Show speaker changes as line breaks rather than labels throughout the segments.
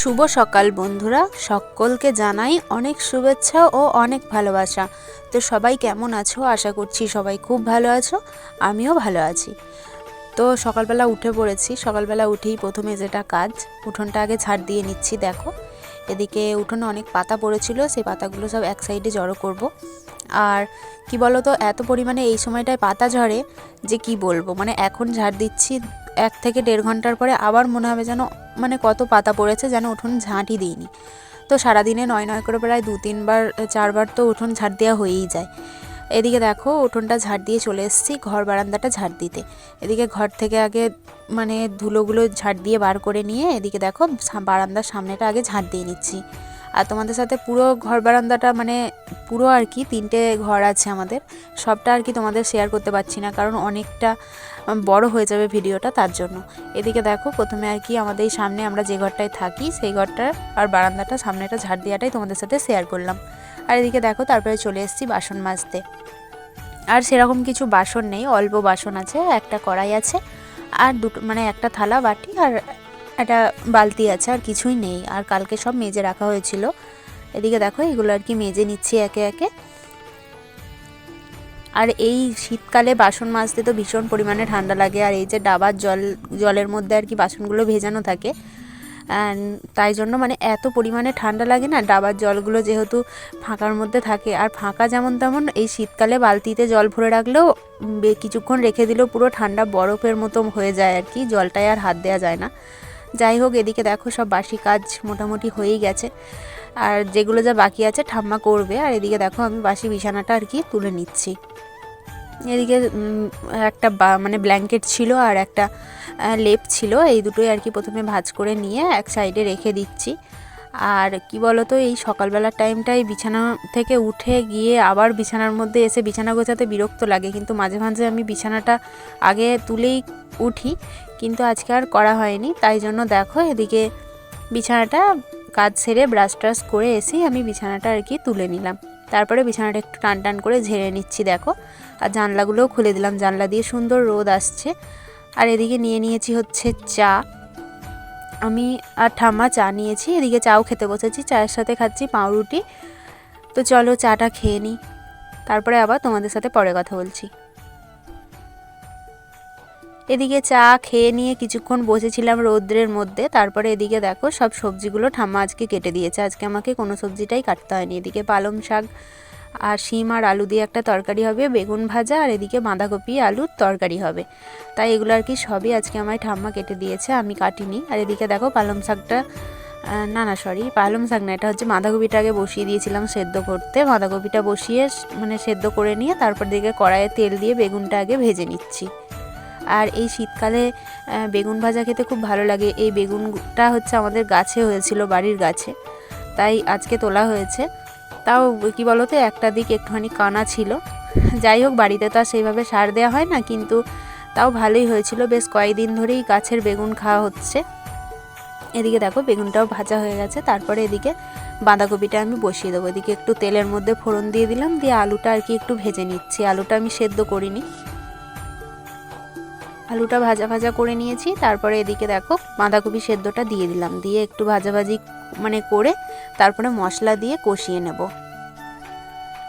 শুভ সকাল বন্ধুরা। সকলকে জানাই অনেক শুভেচ্ছা ও অনেক ভালোবাসা। তো সবাই কেমন আছো? আশা করছি সবাই খুব ভালো আছো, আমিও ভালো আছি। তো সকালবেলা উঠে পড়েছি। সকালবেলা উঠেই প্রথমে যেটা কাজ, উঠোনটা আগে ঝাড় দিয়ে নিচ্ছি, দেখো। এদিকে উঠোনে অনেক পাতা পড়েছিল, সেই পাতাগুলো সব এক সাইডে জড়ো করব। আর কি বলো তো এত পরিমাণে এই সময়টায় পাতা ঝরে যে কি বলব? মানে এখন ঝাড় দিচ্ছি এক থেকে দেড় ঘণ্টার পরে আবার মনে হবে যেন মানে কত পাতা পড়েছে যেন উঠোন ঝাঁটই দিইনি। তো সারাদিনে নয় নয় করে প্রায় দু তিনবার, চারবার তো উঠোন ঝাড় দেওয়া হয়েই যায়। এদিকে দেখো, উঠোনটা ঝাড় দিয়ে চলে এসেছি, ঘর বারান্দাটা ঝাড় দিতে। এদিকে ঘর থেকে আগে মানে ধুলোগুলো ঝাড় দিয়ে বার করে নিয়ে, এদিকে দেখো, বারান্দার সামনেটা আগে ঝাড় দিয়ে নিচ্ছি। আর তোমাদের সাথে পুরো ঘর বারান্দাটা মানে পুরো আর কি তিনটে ঘর আছে আমাদের। সবটা আর কি তোমাদের শেয়ার করতে পারছি না, কারণ অনেকটা বড় হয়ে যাবে ভিডিওটা তার জন্য। এদিকে দেখো, প্রথমে আর কি আমাদের এই সামনে আমরা যে ঘরটায় থাকি, সেই ঘরটা আর বারান্দাটা, সামনেটা ঝাড় দেওয়াটাই তোমাদের সাথে শেয়ার করলাম। আর এদিকে দেখো, তারপরে চলে এসেছি বাসন মাজতে। আর সেরকম কিছু বাসন নেই, অল্প বাসন আছে, একটা কড়াই আছে, আর দুটো মানে একটা থালা বাটি আর একটা বালতি আছে, আর কিছুই নেই। আর কালকে সব মেজে রাখা হয়েছিল। এদিকে দেখো, এগুলো আর কি মেজে নিচ্ছি একে একে। আর এই শীতকালে বাসন মাজতে তো ভীষণ পরিমাণে ঠান্ডা লাগে, আর এই যে ডাবার জল, জলের মধ্যে আর কি বাসনগুলো ভেজানো থাকে। তাই জন্য মানে এত পরিমাণে ঠান্ডা লাগে না, ডাবার জলগুলো যেহেতু ফাঁকার মধ্যে থাকে। আর ফাঁকা যেমন তেমন এই শীতকালে বালতিতে জল ভরে রাখলেও কিছুক্ষণ রেখে দিলেও পুরো ঠান্ডা বরফের মতো হয়ে যায় আর কি জলটায় আর হাত দেওয়া যায় না। যাই হোক, এদিকে দেখো সব বাসি কাজ মোটামুটি হয়েই গেছে। আর যেগুলো যা বাকি আছে ঠাম্মা করবে, আর এদিকে দেখো আমি বাসি বিছানাটা আর কি তুলে নিচ্ছি। এদিকে একটা মানে ব্ল্যাঙ্কেট ছিল আর একটা লেপ ছিল, এই দুটোই আর কি প্রথমে ভাঁজ করে নিয়ে এক সাইডে রেখে দিচ্ছি। আর কি বলতো, এই সকালবেলার টাইমটাই বিছানা থেকে উঠে গিয়ে আবার বিছানার মধ্যে এসে বিছানা গোছাতে বিরক্ত লাগে। কিন্তু মাঝে মাঝে আমি বিছানাটা আগে তুলেই উঠি কিন্তু আজকে আর করা হয়নি। তাই জন্য দেখো এদিকে বিছানাটা কাজ সেরে ব্রাশ ট্রাশ করে এসেই আমি বিছানাটা আর কি তুলে নিলাম। তারপরে বিছানাটা একটু টান টান করে ঝেড়ে নিচ্ছি, দেখো। আর জানলাগুলোও খুলে দিলাম। জানলা দিয়ে সুন্দর রোদ আসছে। আর এদিকে নিয়ে নিয়েছি হচ্ছে চা। আমি আর ঠাম্মা চা নিয়েছি। এদিকে চাও খেতে বসেছি। চায়ের সাথে খাচ্ছি পাউরুটি। তো চলো চাটা খেয়ে নিই। তারপরে আবার তোমাদের সাথে পরে কথা বলছি। এদিকে চা খেয়ে নিয়ে কিছুক্ষণ বসেছিলাম রৌদ্রের মধ্যে। তারপরে এদিকে দেখো, সব সবজিগুলো ঠাম্মা আজকে কেটে দিয়েছে। আজকে আমাকে কোনো সবজিটাই কাটতে হয়নি। এদিকে পালং শাক আর শিম আর আলু দিয়ে একটা তরকারি হবে, বেগুন ভাজা, আর এদিকে বাঁধাকপি, আলুর তরকারি হবে। তাই এগুলো আর কি সবই আজকে আমায় ঠাম্মা কেটে দিয়েছে, আমি কাটিনি। আর এদিকে দেখো পালং শাকটা না না সরি পালং শাক না, এটা হচ্ছে বাঁধাকপিটা আগে বসিয়ে দিয়েছিলাম সেদ্ধ করতে। বাঁধাকপিটা বসিয়ে মানে সেদ্ধ করে নিয়ে তারপর দিকে কড়াইয়ে তেল দিয়ে বেগুনটা আগে ভেজে নিচ্ছি। আর এই শীতকালে বেগুন ভাজা খেতে খুব ভালো লাগে। এই বেগুনটা হচ্ছে আমাদের গাছে হয়েছিল, বাড়ির গাছে। তাই আজকে তোলা হয়েছে। তাও কি বলতো, একটা দিক একটুখানি কানা ছিল। যাই হোক, বাড়িতে তো আর সেইভাবে সার দেওয়া হয় না, কিন্তু তাও ভালোই হয়েছিল। বেশ কয়েকদিন ধরেই গাছের বেগুন খাওয়া হচ্ছে। এদিকে দেখো, বেগুনটাও ভাজা হয়ে গেছে। তারপরে এদিকে বাঁধাকপিটা আমি বসিয়ে দেবো। এদিকে একটু তেলের মধ্যে ফোড়ন দিয়ে দিলাম। দিয়ে আলুটা আর কি একটু ভেজে নিচ্ছি। আলুটা আমি সেদ্ধ করিনি। আলুটা ভাজা ভাজা করে নিয়েছি। তারপরে এদিকে দেখো বাঁধাকপি সেদ্ধটা দিয়ে দিলাম। দিয়ে একটু ভাজাভাজি মানে করে তারপরে মশলা দিয়ে কষিয়ে নেব।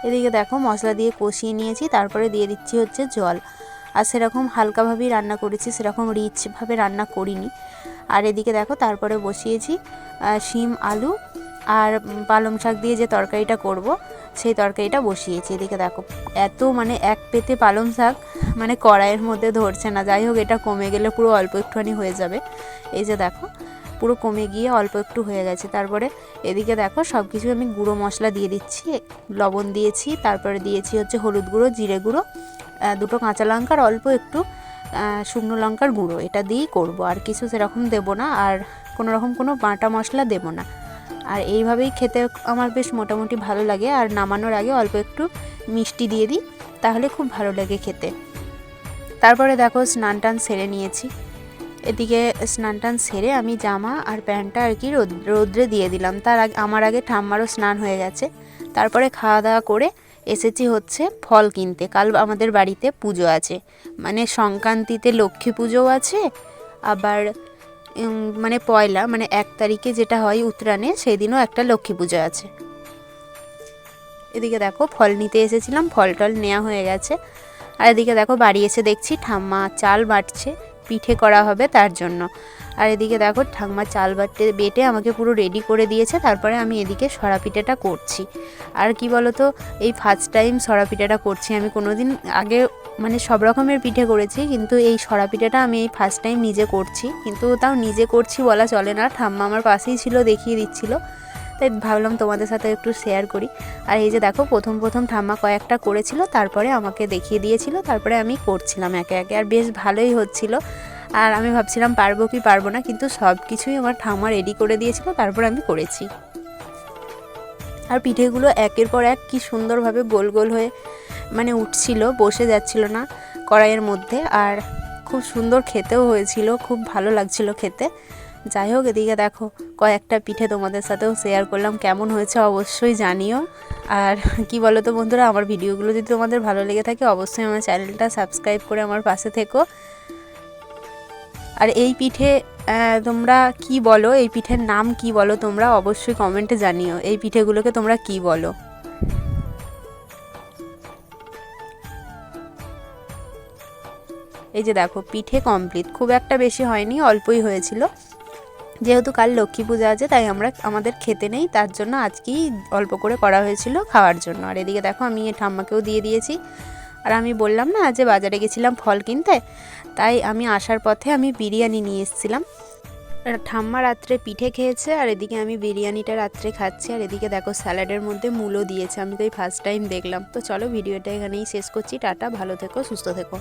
এদিকে দেখো মশলা দিয়ে কষিয়ে নিয়েছি, তারপরে দিয়ে দিচ্ছি হচ্ছে জল। আর সেরকম হালকাভাবেই রান্না করেছি, সেরকম রিচভাবে রান্না করিনি। আর এদিকে দেখো তারপরে বসিয়েছি শিম, আলু আর পালং শাক দিয়ে যে তরকারিটা করব সেই তরকারিটা বসিয়েছি। এদিকে দেখো, এত মানে এক পেতে পালং শাক মানে কড়াইয়ের মধ্যে ধরছে না। যাই হোক, এটা কমে গেলে পুরো অল্প একটুখানি হয়ে যাবে। এই যে দেখো, পুরো কমে গিয়ে অল্প একটু হয়ে গেছে। তারপরে এদিকে দেখো সব কিছু আমি গুঁড়ো মশলা দিয়ে দিচ্ছি, লবণ দিয়েছি, তারপরে দিয়েছি হচ্ছে হলুদ গুঁড়ো, জিরে গুঁড়ো দুটো কাঁচা লঙ্কার, অল্প একটু শুকনো লঙ্কার গুঁড়ো। এটা দিয়েই করব, আর কিছু সেরকম দেবো না, আর কোনো রকম কোনো বাটা মশলা দেবো না। আর এইভাবেই খেতে আমার বেশ মোটামুটি ভালো লাগে। আর নামানোর আগে অল্প একটু মিষ্টি দিয়ে দিই, তাহলে খুব ভালো লাগে খেতে। তারপরে দেখো স্নান টান সেরে নিয়েছি। এদিকে স্নান টান সেরে আমি জামা আর প্যান্টটা আর কি রোদ, রোদ্রে দিয়ে দিলাম। তার আগে, আমার আগে ঠাম্মারও স্নান হয়ে গেছে। তারপরে খাওয়া দাওয়া করে এসেছি হচ্ছে ফল কিনতে। কাল আমাদের বাড়িতে পুজো আছে। মানে সংক্রান্তিতে লক্ষ্মী পুজোও আছে, আবার মানে পয়লা মানে এক তারিখে যেটা হয় উত্তরায়ণে সেই দিনও একটা লক্ষ্মী পুজো আছে। এদিকে দেখো, ফল নিতে এসেছিলাম, ফল টল নেওয়া হয়ে গেছে। আর এদিকে দেখো, বাড়ি এসে দেখছি ঠাম্মা চাল বাটছে, পিঠে করা হবে তার জন্য। আর এদিকে দেখো, ঠাম্মা চাল বাটতে বেটে আমাকে পুরো রেডি করে দিয়েছে, তারপরে আমি এদিকে সরা পিঠেটা করছি। আর কি বলতো, এই ফার্স্ট টাইম সরা পিঠেটা করছি, আমি কোনোদিন আগে মানে সব রকমের পিঠে করেছি, কিন্তু এই সরা পিঠেটা আমি এই ফার্স্ট টাইম নিজে করছি। কিন্তু তাও নিজে করছি বলা চলে না, ঠাম্মা আমার পাশেই ছিল, দেখিয়ে দিচ্ছিল। তাই ভাবলাম তোমাদের সাথে একটু শেয়ার করি। আর এই যে দেখো, প্রথম প্রথম ঠাম্মা কয়েকটা করেছিল, তারপরে আমাকে দেখিয়ে দিয়েছিল, তারপরে আমি করছিলাম একে একে। আর বেশ ভালোই হচ্ছিল। আর আমি ভাবছিলাম পারব কি পারব না, কিন্তু সব কিছুই আমার ঠাম্মা রেডি করে দিয়েছিল, তারপর আমি করেছি। আর পিঠেগুলো একের পর এক কি সুন্দরভাবে গোল গোল হয়ে মানে উঠছিল, বসে যাচ্ছিল না কড়াইয়ের মধ্যে। আর খুব সুন্দর খেতেও হয়েছিল, খুব ভালো লাগছিল খেতে। যাই হোক, এদিকে দেখো, কয়েকটা পিঠে তোমাদের সাথেও শেয়ার করলাম, কেমন হয়েছে অবশ্যই জানিও। আর কি বলো তো বন্ধুরা, আমার ভিডিওগুলো যদি তোমাদের ভালো লেগে থাকে, অবশ্যই আমার চ্যানেলটা সাবস্ক্রাইব করে আমার পাশে থেকো। আর এই পিঠে তোমরা কি বলো? এই পিঠের নাম কি বলো তোমরা? অবশ্যই কমেন্টে জানিও। এই পিঠেগুলোকে তোমরা কি বলো? এই যে দেখো, পিঠে কমপ্লিট খুব একটা বেশি হয়নি, অল্পই হয়েছিল। যেহেতু কাল লক্ষ্মী পূজা আছে, তাই আমরা আমাদের খেতে নেই, তার জন্য আজকেই অল্প করে করা হয়েছিল খাওয়ার জন্য। আর এদিকে দেখো, আমি ঠাম্মাকেও দিয়ে দিয়েছি। আর আমি বললাম না, যে বাজারে গেছিলাম ফল কিনতে, তাই আমি আসার পথে আমি বিরিয়ানি নিয়ে এসেছিলাম। ঠাম্মা রাত্রে পিঠে খেয়েছে, আর এদিকে আমি বিরিয়ানিটা রাত্রে খাচ্ছি। আর এদিকে দেখো, স্যালাডের মধ্যে মূলো দিয়েছে। আমি তো এই ফার্স্ট টাইম দেখলাম। তো চলো, ভিডিওটা এখানেই শেষ করছি। টাটা, ভালো থেকো, সুস্থ থেকো।